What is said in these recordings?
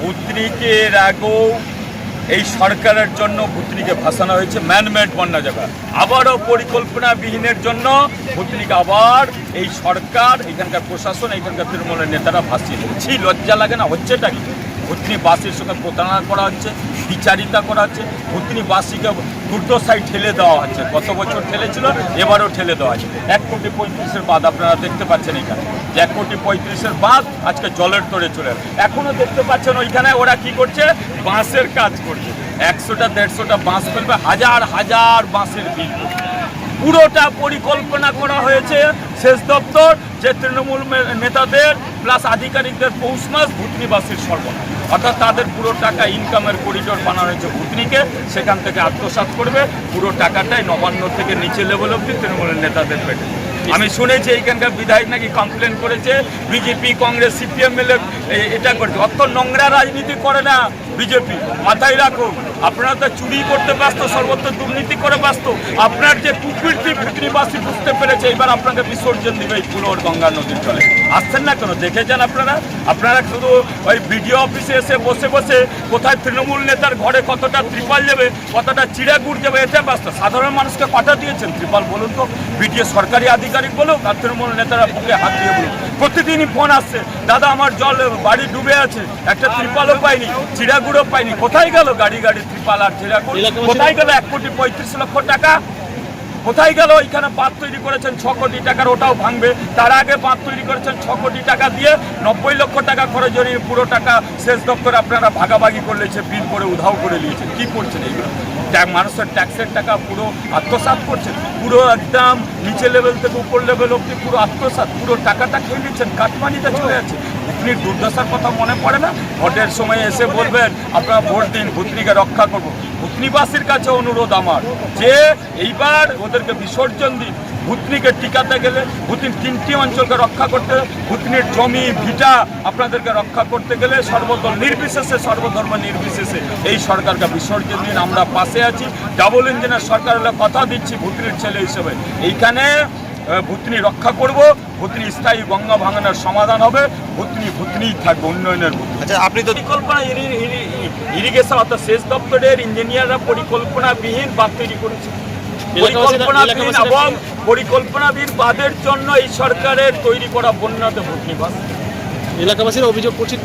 ভুতনিকে আগেও এই সরকারের জন্য ভুতনিকে ভাসানো হয়েছে। ম্যানমেড বন্যা জায়গা। আবারও পরিকল্পনাবিহীনের জন্য ভুতনিকে আবার এই সরকার, এখানকার প্রশাসন, এখানকার তৃণমূলের নেতারা ভাসিয়ে দিচ্ছে। লজ্জা লাগে না? হচ্ছেটা কি? ভুতনি বাসের সঙ্গে প্রতারণা করা হচ্ছে। বিচারিতা করা হচ্ছে। ভুতনি বাসিকে দুর্দশায় ঠেলে দেওয়া হচ্ছে। গত বছর ঠেলেছিল, এবারও ঠেলে দেওয়া হচ্ছে। এক কোটি পঁয়ত্রিশের বাদ আপনারা দেখতে পাচ্ছেন এখানে। যে এক কোটি পঁয়ত্রিশের বাদ আজকে জলের তরে চলে এখনও দেখতে পাচ্ছেন ওইখানে ওরা কি করছে? বাঁশের কাজ করছে। একশোটা দেড়শোটা বাঁশ ফেলবে, হাজার হাজার বাঁশের বিল। পুরোটা পরিকল্পনা করা হয়েছে শেষ দপ্তর, যে তৃণমূল নেতাদের প্লাস আধিকারিকদের পৌষ মাস ভূতনিবাসীর সর্বনাশ। অর্থাৎ তাদের পুরো টাকা ইনকামের করিডোর বানানো হয়েছে ভূতনিকে, সেখান থেকে আত্মসাৎ করবে, পুরো টাকাটাই নবান্ন থেকে নিচে লেভেল অব্দি তৃণমূলের নেতাদের পেটে। আমি শুনেছি এইখানকার বিধায়ক নাকি কমপ্লেন করেছে বিজেপি কংগ্রেস সিপিএম এটা করছে। অত নোংরা রাজনীতি করে না বিজেপি মাথায় রাখুন। আপনারা তো চুরি করতে ব্যস্ত, সর্বত্র দুর্নীতি করে ব্যস্ত। আপনার যে কুকীর্তি ভুতনিবাসী বুঝতে পেরেছে, এবার আপনাকে বিসর্জন দিবে এই পুরোর গঙ্গা নদীর জলে। আসছেন না কেন? দেখেছেন আপনারা? আপনারা শুধু ওই বিডিও অফিসে এসে বসে বসে কোথায় তৃণমূল নেতার ঘরে কতটা ত্রিপাল যাবে কতটা চিড়াগুড় যাবে এতে ব্যস্ত। সাধারণ মানুষকে পাঠা দিয়েছেন ত্রিপাল, বলুন তো। বিডিও সরকারি আধিকারিক বলুক, আর তৃণমূল নেতারা বুকে হাত দিয়ে বলুক। প্রতিদিনই ফোন আসছে, দাদা, আমার জল বাড়ি ডুবে আছে, একটা ত্রিপালও পাইনি, চিড়াগুড়ও পাইনি, কোথায় গেল গাড়ি গাড়ি? ত্রিপাল আর কোথায় গেল এক কোটি পঁয়ত্রিশ লক্ষ টাকা? কোথায় গেল? এখানে বাঁধ তৈরি করেছেন ছ কোটি টাকার ওটাও ভাঙবে। তার আগে বাঁধ তৈরি করেছেন ছ কোটি টাকা দিয়ে নব্বই লক্ষ টাকা খরচ জড়িয়ে পুরো টাকা শেষ দপ্তরে আপনারা ভাগাভাগি করে নিয়েছে বিল করে উধাও করে নিয়েছেন। কি করছেন এইগুলো? মানুষের ট্যাক্সের টাকা পুরো আত্মসাৎ করছেন। পুরো একদম নিচে লেভেল থেকে উপর লেভেল অব্দি পুরো আত্মসাৎ পুরো টাকাটা খেয়ে নিচ্ছেন। কাটমানিতে চলে যাচ্ছে। ভুতনির দুর্দশার কথা মনে পড়ে না? ভোটের সময় এসে বলবেন আপনারা ভোট দিন, ভুতনিকে রক্ষা করব। ভুতনিবাসীর কাছে অনুরোধ আমার যে এইবার ওদেরকে বিসর্জন দিন, ভুতনিকে টিকাতে গেলে ভুতনির তিনটি অঞ্চলকে রক্ষা করতে ভুতনির জমি, ভিটা আপনাদেরকে রক্ষা করতে গেলে, সর্বদল নির্বিশেষে, সর্বধর্ম নির্বিশেষে এই সরকারকে বিসর্জন দিন, আমরা পাশে আছি। ডাবল ইঞ্জিনের সরকার হলে কথা দিচ্ছি ভুতনির ছেলে হিসেবে। এইখানে ভুতনি রক্ষা করব ভুতনি স্থায়ী গঙ্গা ভাঙনের সমাধান হবে ভুতনি ভুতনিই থাকবে উন্নয়নের আচ্ছা আপনি তো পরিকল্পনা ইরি- ইরি- ইরিগেশন অর্থাৎ সেচ দপ্তরের ইঞ্জিনিয়াররা পরিকল্পনাবিহীন বাদ তৈরি করেছে পরিকল্পনাবিহীন এবং পরিকল্পনাবিহীন বাদের জন্য এই সরকারের তৈরি করা বন্যাতে ভূতনিবাস এলাকাবাসীরা অভিযোগ করছেন।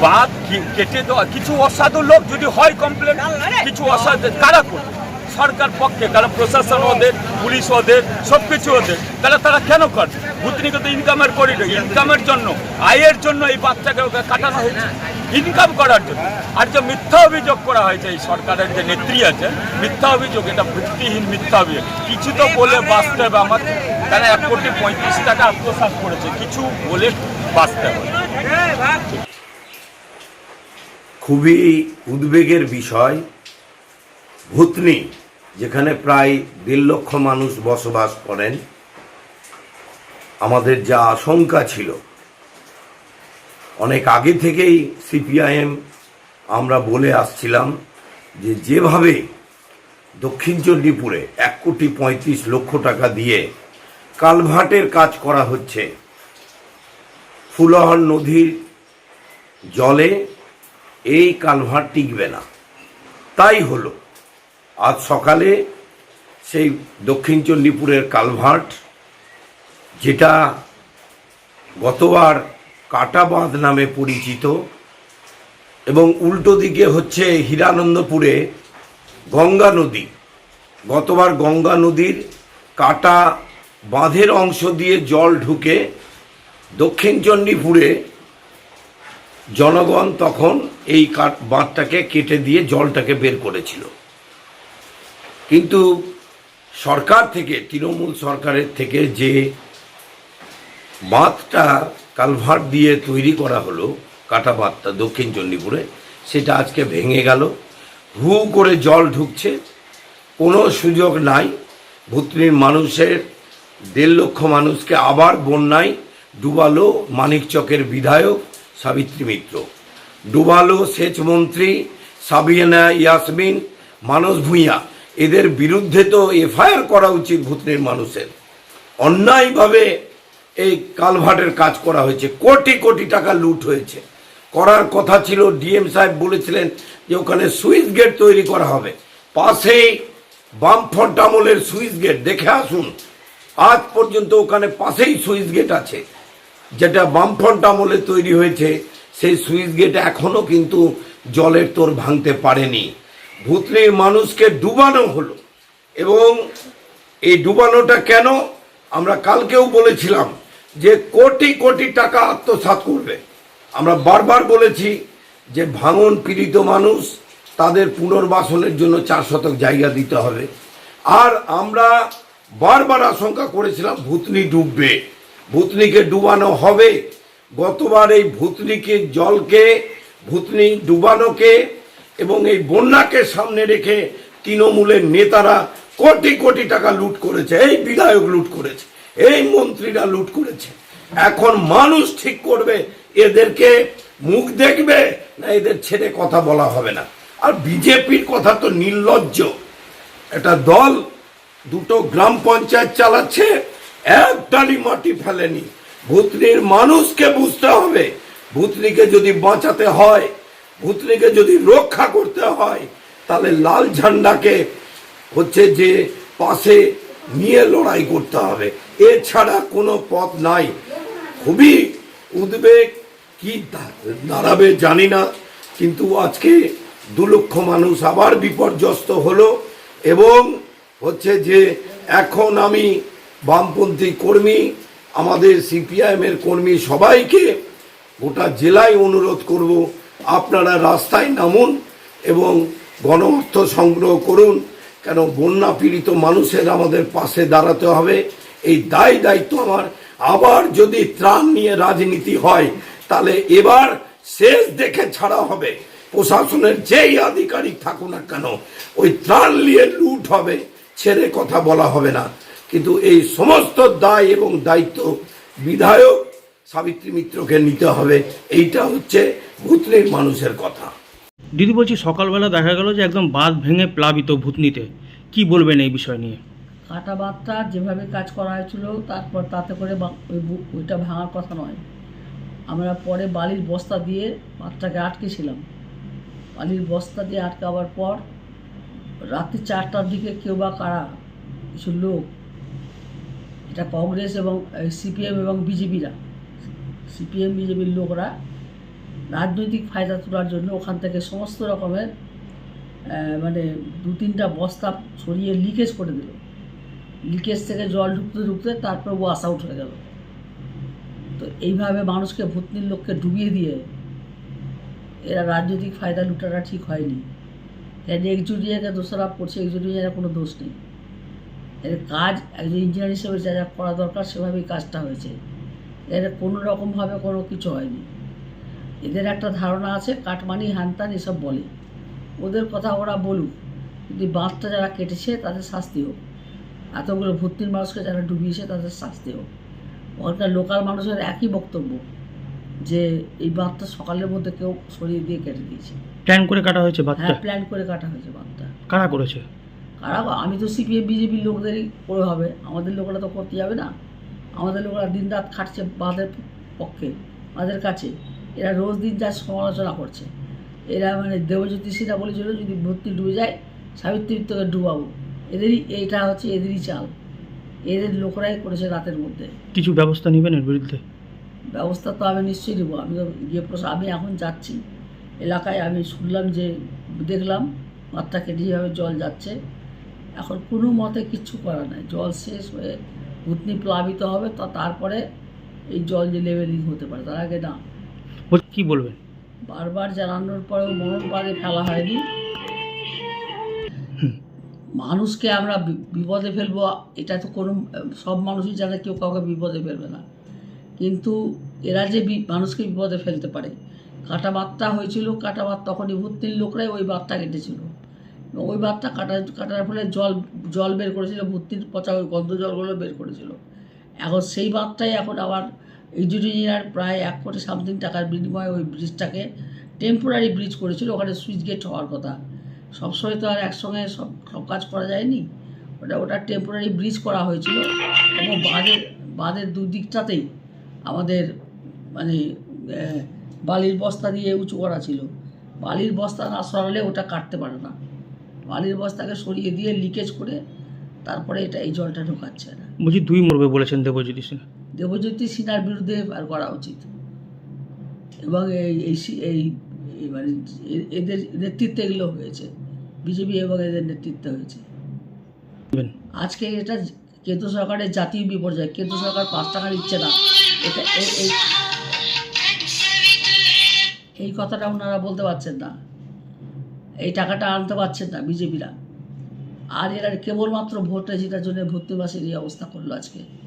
বাদ কি- কেটে দেওয়া কিছু অসাধু লোক যদি হয় কমপ্লেন কিছু অসাধু কারা করবে? সরকার পক্ষে তারা প্রশাসন ওদের, পুলিশ ওদের সব কিছু ওদের। তাহলে তারা কেন করবে ভূতনিকে তো ইনকামের করিডোর ইনকামের জন্য, আয়ের জন্য এই বাচ্চাকে ওকে কাটানো হয়েছে। ইনকাম করার জন্য। আর যে মিথ্যা অভিযোগ করা হয়েছে, এই সরকারের যে নেত্রী আছে মিথ্যা অভিযোগ, এটা ভিত্তিহীন মিথ্যা অভিযোগ। কিছু তো বলে বাঁচতে হবে আমাকে। তারা এক কোটি পঁয়ত্রিশ টাকা আত্মসাৎ করেছে। কিছু বলে বাঁচতে হবে। খুবই উদ্বেগের বিষয়। ভূতনি যেখানে প্রায় দেড় লক্ষ মানুষ বসবাস করেন, আমাদের যা আশঙ্কা ছিল, অনেক আগে থেকেই সিপিআইএম আমরা বলে আসছিলাম যে যেভাবে দক্ষিণ চণ্ডীপুরে এক কোটি পঁয়ত্রিশ লক্ষ টাকা দিয়ে কালভার্টের কাজ করা হচ্ছে, ফুলহর নদীর জলে এই কালভার্ট টিকবে না। তাই হলো আজ সকালে সেই দক্ষিণ চণ্ডীপুরের কালভার্ট, যেটা গতবার কাটা বাঁধ নামে পরিচিত এবং উল্টো দিকে হচ্ছে হীরানন্দপুরে গঙ্গা নদী। গতবার গঙ্গা নদীর কাটা বাঁধের অংশ দিয়ে জল ঢুকে দক্ষিণ চণ্ডীপুরে জনগণ তখন এই বাঁধটাকে কেটে দিয়ে জলটাকে বের করেছিল। কিন্তু সরকার থেকে, তৃণমূল সরকারের থেকে যে বাঁধটা কালভার্ট দিয়ে তৈরি করা হলো, কাটা বাঁধটা দক্ষিণ চণ্ডীপুরে, সেটা আজকে ভেঙে গেল। হু করে জল ঢুকছে, কোনো সুযোগ নাই। ভুতনির মানুষের দেড় লক্ষ মানুষকে আবার বন্যায় ডুবালো মানিকচকের বিধায়ক সাবিত্রী মিত্র। ডুবালো সেচমন্ত্রী সাবিয়ানা ইয়াসমিন, মানস ভূঁইয়া। এদের বিরুদ্ধে তো এফআইআর করা উচিত ভুতনির মানুষের। অন্যায়ভাবে এই কালভার্টের কাজ করা হয়েছে। কোটি কোটি টাকা লুট হয়েছে। করার কথা ছিল, ডিএম সাহেব বলেছিলেন যে ওখানে সুইচ গেট তৈরি করা হবে। পাশেই বামফ্রন্ট আমলের সুইচ গেট। দেখে আসুন, আজ পর্যন্ত ওখানে পাশেই সুইচ গেট আছে। যেটা বামফ্রন্ট আমলে তৈরি হয়েছে, সেই সুইচ গেট এখনও কিন্তু জলের তোর ভাঙতে পারেনি। ভূতনির মানুষকে ডুবানো হলো। এবং এই ডুবানোটা কেন? আমরা কালকেও বলেছিলাম যে কোটি কোটি টাকা আত্মসাৎ করবে। আমরা বারবার বলেছি যে ভাঙন পীড়িত মানুষ, তাদের পুনর্বাসনের জন্য চার শতক জায়গা দিতে হবে। আর আমরা বারবার আশঙ্কা করেছিলাম ভূতনি ডুববে। ভূতনিকে ডুবানো হবে। গতবার এই ভূতনিকে, জলকে, ভূতনি ডুবানোকে এবং এই বন্যাকে সামনে রেখে তৃণমূলের নেতারা কোটি কোটি টাকা লুট করেছে, এই বিধায়ক লুট করেছে, এই মন্ত্রীরা লুট করেছে। এখন মানুষ ঠিক করবে, এদেরকে মুখ দেখবে, না এদের ছেড়ে কথা বলা হবে না। আর বিজেপির কথা তো নির্লজ্জ। একটা দল, দুটো গ্রাম পঞ্চায়েত চালাচ্ছে, এক ডালি মাটি ফেলেনি। ভূতনির মানুষকে বুঝতে হবে, ভূতনিকে যদি বাঁচাতে হয় ভূতনিকে যদি রক্ষা করতে হয়, তাহলে লাল ঝান্ডাকে হচ্ছে যে পাশে নিয়ে লড়াই করতে হবে। এছাড়া কোনো পথ নাই। খুবই উদ্বেগ। কি দাঁড়াবে জানি না। কিন্তু আজকে দু লক্ষ মানুষ আবার বিপর্যস্ত হলো এবং হচ্ছে যে এখন আমি বামপন্থী কর্মী, আমাদের সিপিআইএমের কর্মী সবাইকে গোটা জেলায় অনুরোধ করব আপনারা রাস্তায় নামুন এবং গণ অর্থ সংগ্রহ করুন, কেন বন্যা পীড়িত মানুষের আমাদের পাশে দাঁড়াতে হবে। এই দায় দায়িত্ব আমার। আবার যদি ত্রাণ নিয়ে রাজনীতি হয়, তাহলে এবার শেষ দেখে ছাড়া হবে। প্রশাসনের যেই আধিকারিক থাকুক না কেন, ওই ত্রাণ নিয়ে লুট হবে, ছেড়ে কথা বলা হবে না। কিন্তু এই সমস্ত দায় এবং দায়িত্ব বিধায়ক সাবিত্রী মিত্রকে নিতে হবে। এইটা হচ্ছে ভূতনির মানুষের কথা। দিদি বলছি সকালবেলা দেখা গেল যে একদম বাঁধ ভেঙে প্লাবিত ভূতনিতে। কি বলবেন এই বিষয় নিয়ে? কাটা বাতটা যেভাবে কাজ করা হয়েছিল তারপর তাতে করে বা- ওই ওইটা ভাঙার কথা নয়। আমরা পরে বালির বস্তা দিয়ে বাতটাকে আটকেছিলাম। বালির বস্তা দিয়ে আটকাবার পর রাত্রি চারটার দিকে কেউ বা কারা কিছু লোক এটা কংগ্রেস এবং সিপিএম এবং বিজেপিরা সিপিএম বিজেপির লোকরা রাজনৈতিক ফায়দা তোলার জন্য ওখান থেকে সমস্ত রকমের মানে দু তিনটা বস্তা ছড়িয়ে লিকেজ করে দিল। লিকেজ থেকে জল ঢুকতে ঢুকতে তারপর ওয়াশ আউট হয়ে গেল। তো এইভাবে মানুষকে ভূতনির লোককে ডুবিয়ে দিয়ে এরা রাজনৈতিক ফায়দা লুটাটা ঠিক হয়নি। এর একজুটিয়াকে দোষারোপ করছে একজুটিয়ার কোনো দোষ নেই। এর কাজ একজন ইঞ্জিনিয়ার হিসেবে যা যা করা দরকার সেভাবেই কাজটা হয়েছে। এর কোনো রকমভাবে কোনো কিছু হয়নি। এদের একটা ধারণা আছে কাটমানি হ্যানত্যান এসব বলে। ওদের কথা ওরা বলুক কিন্তু বাঁধটা যারা কেটেছে তাদের শাস্তি হোক। এতগুলো ভর্তির মানুষকে যারা ডুবিয়েছে তাদের শাস্তি হোক। ওখানকার লোকাল মানুষের একই বক্তব্য যে এই বাঁধটা সকালের মধ্যে কেউ সরিয়ে দিয়ে কেটে দিয়েছে। প্ল্যান করে কাটা হয়েছে বাঁধটা? হ্যাঁ প্ল্যান করে কাটা হয়েছে বাঁধটা। কারা করেছে? কারা? আমি তো সিপিএম বিজেপির লোকদেরই করে হবে আমাদের লোকেরা তো করতে যাবে না। আমাদের লোকেরা দিন রাত খাটছে বাঁধের পক্ষে বাঁধের কাছে। এরা রোজ দিন যা সমালোচনা করছে। এরা মানে দেবজ্যোতি সিনহা বলেছিল যদি ভর্তি ডুবে যায় সাবিত্রী তোকে ডুবাবো। এদেরই এইটা হচ্ছে এদেরই চাল। এদের লোকরাই করেছে রাতের মধ্যে। কিছু ব্যবস্থা নেবেন এর বিরুদ্ধে? ব্যবস্থা তো আমি নিশ্চয়ই নেব। আমি তো গিয়ে প্রশ্ন আমি এখন যাচ্ছি। এলাকায় আমি শুনলাম যে দেখলাম মাত্রা কেটে যেভাবে জল যাচ্ছে। এখন কোনো মতে কিচ্ছু করা নাই। জল শেষ হয়ে ভূতনি প্লাবিত হবে তা তারপরে এই জল যে লেভেলিং হতে পারে তার আগে না। কি বলবেন বারবার জানানোর পরেও মরণ পারে ফেলা হয়নি। মানুষকে আমরা বিপদে ফেলব এটা তো কোনো সব মানুষই জানে কেউ কাউকে বিপদে ফেলবে না। কিন্তু এরা যে মানুষকে বিপদে ফেলতে পারে কাটা বাতটা হয়েছিল কাটা বাত তখনই ভর্তির লোকরাই ওই বাতটা কেটেছিল। ওই বাতটা কাটা কাটার ফলে জল জল বের করেছিল ভর্তির পচা ওই গন্ধ জলগুলো বের করেছিল। এখন সেই বাঁধটাই এখন আবার ইঞ্জিনিয়ার প্রায় এক কোটি সামথিং টাকার বিনিময়ে ওই ব্রিজটাকে টেম্পোরারি ব্রিজ করেছিল, ওখানে সুইচ গেট হওয়ার কথা। সবসময় তো আর একসঙ্গে সব সব কাজ করা যায়নি। ওটা ওটা টেম্পোরারি ব্রিজ করা হয়েছিল। এবং বাঁধের বাঁধের দুদিকটাতেই আমাদের মানে বালির বস্তা দিয়ে উঁচু করা ছিল। বালির বস্তা না সরালে ওটা কাটতে পারে না। বালির বস্তাকে সরিয়ে দিয়ে লিকেজ করে তারপরে এটা এই জলটা ঢোকাচ্ছে। না বলছি দুই মরবে বলেছেন দেবজ্যোতি সিং। দেবজ্যোতি সিনহার বিরুদ্ধে আর করা উচিত। এবং এই এই মানে এদের নেতৃত্বে এগুলো হয়েছে। বিজেপি এবং এদের নেতৃত্বে হয়েছে। আজকে এটা কেন্দ্র সরকারের জাতীয় বিপর্যয়। কেন্দ্র সরকার পাঁচ টাকা দিচ্ছে না। এটা এই- এই কথাটা ওনারা বলতে পারছেন না। এই টাকাটা আনতে পারছেন না বিজেপিরা। আর এরা কেবলমাত্র ভোটে জেতার জন্য ভর্তি বাসের এই অবস্থা করল আজকে।